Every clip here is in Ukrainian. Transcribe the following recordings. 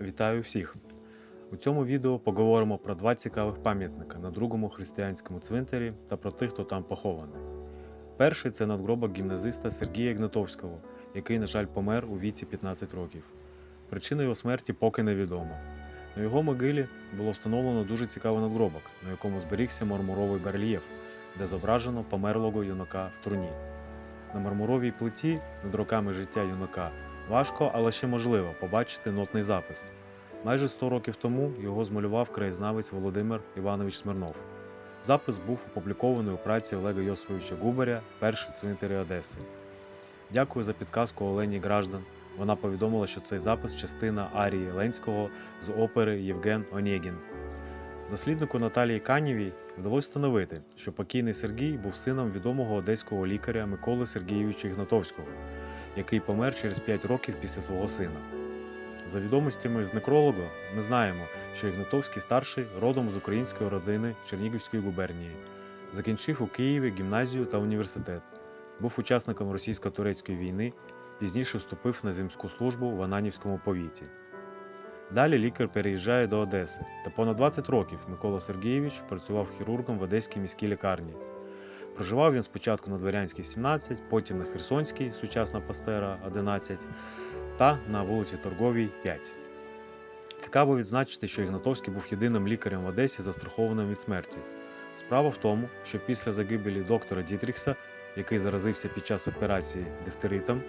Вітаю всіх! У цьому відео поговоримо про два цікавих пам'ятника на другому християнському цвинтарі та про тих, хто там похований. Перший це надгробок гімназиста Сергія Ігнатовського, який, на жаль, помер у віці 15 років. Причина його смерті поки невідома. На його могилі було встановлено дуже цікавий надгробок, на якому зберігся мармуровий барельєф, де зображено померлого юнака в труні. На мармуровій плиті над роками життя юнака важко, але ще можливо побачити нотний запис. Майже 100 років тому його змалював краєзнавець Володимир Іванович Смирнов. Запис був опублікований у праці Олега Йосифовича Губаря Перші цвинтарі Одеси. Дякую за підказку Олені Граждан. Вона повідомила, що цей запис частина арії Ленського з опери Євген Онєгін. Досліднику Наталії Канєвій вдалося встановити, що покійний Сергій був сином відомого одеського лікаря Миколи Сергійовича Ігнатовського, який помер через 5 років після свого сина. За відомостями з некролога, ми знаємо, що Ігнатовський старший родом з української родини Чернігівської губернії. Закінчив у Києві гімназію та університет. Був учасником російсько-турецької війни, пізніше вступив на земську службу в Ананівському повіті. Далі лікар переїжджає до Одеси, та понад 20 років Микола Сергійович працював хірургом в Одеській міській лікарні. Проживав він спочатку на Дворянській 17, потім на Херсонській, сучасна Пастера 11 та на вулиці Торговій 5. Цікаво відзначити, що Ігнатовський був єдиним лікарем в Одесі, застрахованим від смерті. Справа в тому, що після загибелі доктора Дітрікса, який заразився під час операції дифтеритом,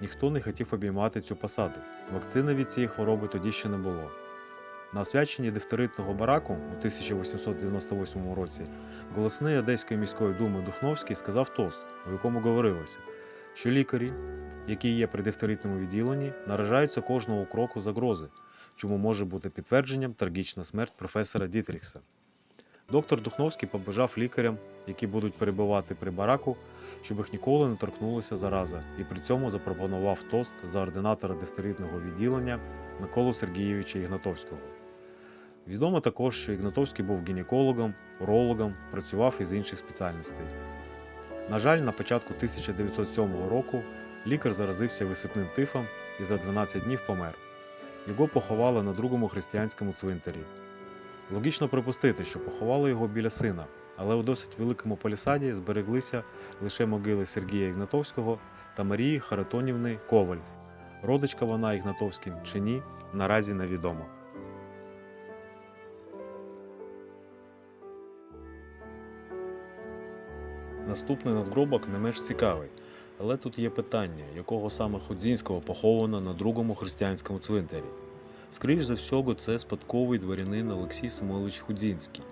ніхто не хотів обіймати цю посаду. Вакцини від цієї хвороби тоді ще не було. На освяченні дифтеритного бараку у 1898 році голосний Одеської міської думи Духновський сказав тост, у якому говорилося, що лікарі, які є при дифтеритному відділенні, наражаються кожного кроку загрози, чому може бути підтвердженням трагічна смерть професора Дітрікса. Доктор Духновський побажав лікарям, які будуть перебувати при бараку, щоб їх ніколи не торкнулася зараза, і при цьому запропонував тост за ординатора дифтеритного відділення Миколу Сергійовича Ігнатовського. Відомо також, що Ігнатовський був гінекологом, урологом, працював із інших спеціальностей. На жаль, на початку 1907 року лікар заразився висипним тифом і за 12 днів помер. Його поховали на другому християнському цвинтарі. Логічно припустити, що поховали його біля сина, але у досить великому палісаді збереглися лише могили Сергія Ігнатовського та Марії Харитонівни Коваль. Родичка вона Ігнатовським чи ні, наразі невідомо. Наступний надгробок не менш цікавий, але тут є питання, якого саме Ходзінського поховано на другому християнському цвинтарі. Скоріш за всього, це спадковий дворянин Олексій Самойлович Худзінський.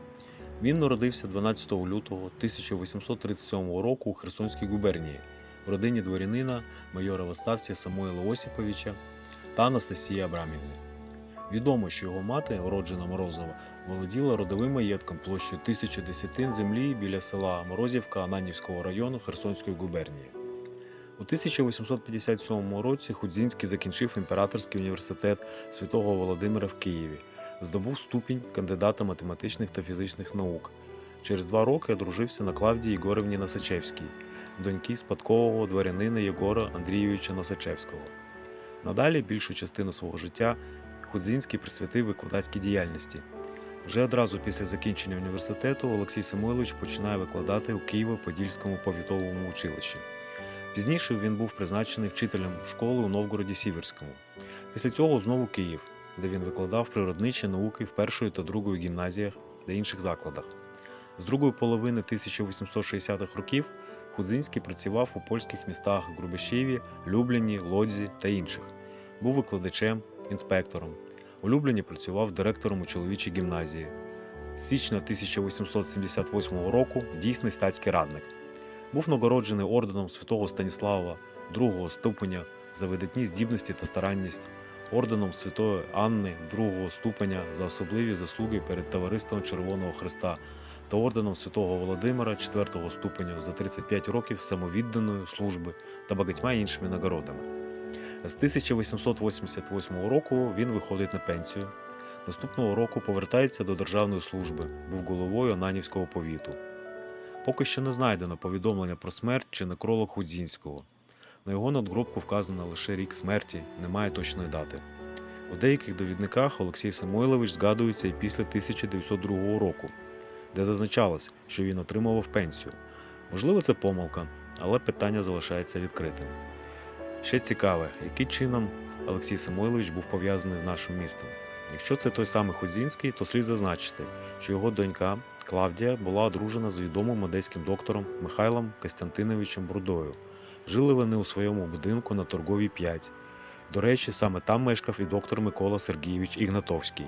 Він народився 12 лютого 1837 року у Херсонській губернії в родині дворянина майора в отставці Самуїла Осіповича та Анастасії Абрамівни. Відомо, що його мати, уроджена Морозова, володіла родовим маєтком площею 1000 десятин землі біля села Морозівка Ананівського району Херсонської губернії. У 1857 році Худзінський закінчив імператорський університет Святого Володимира в Києві, здобув ступінь кандидата математичних та фізичних наук. Через два роки одружився на Клавдії Єгорівні Насачевській, доньки спадкового дворянина Єгора Андрійовича Насачевського. Надалі більшу частину свого життя Худзінський присвятив викладацькій діяльності. Вже одразу після закінчення університету Олексій Самойлович починає викладати у Києво-Подільському повітовому училищі. Пізніше він був призначений вчителем школи у Новгороді Сіверському. Після цього знову Київ, де він викладав природничі науки в першої та другої гімназіях та інших закладах. З другої половини 1860-х років Худзинський працював у польських містах Грубишеві, Любляні, Лодзі та інших. Був викладачем, інспектором. У Любліні працював директором у чоловічій гімназії. З січня 1878 року дійсний статський радник. Був нагороджений орденом святого Станіслава другого ступеня за видатні здібності та старанність, орденом Святої Анни другого ступеня за особливі заслуги перед Товариством Червоного Христа та орденом Святого Володимира четвертого ступеню за 35 років самовідданої служби та багатьма іншими нагородами. З 1888 року він виходить на пенсію. Наступного року повертається до державної служби, був головою Ананівського повіту. Поки що не знайдено повідомлення про смерть чи некролог Худзінського. На його надгробку вказано лише рік смерті, немає точної дати. У деяких довідниках Олексій Самойлович згадується і після 1902 року, де зазначалось, що він отримував пенсію. Можливо, це помилка, але питання залишається відкритим. Ще цікаве, яким чином Олексій Самойлович був пов'язаний з нашим містом. Якщо це той самий Ходзінський, то слід зазначити, що його донька Клавдія була одружена з відомим одеським доктором Михайлом Костянтиновичем Брудою. Жили вони у своєму будинку на торговій 5. До речі, саме там мешкав і доктор Микола Сергійович Ігнатовський.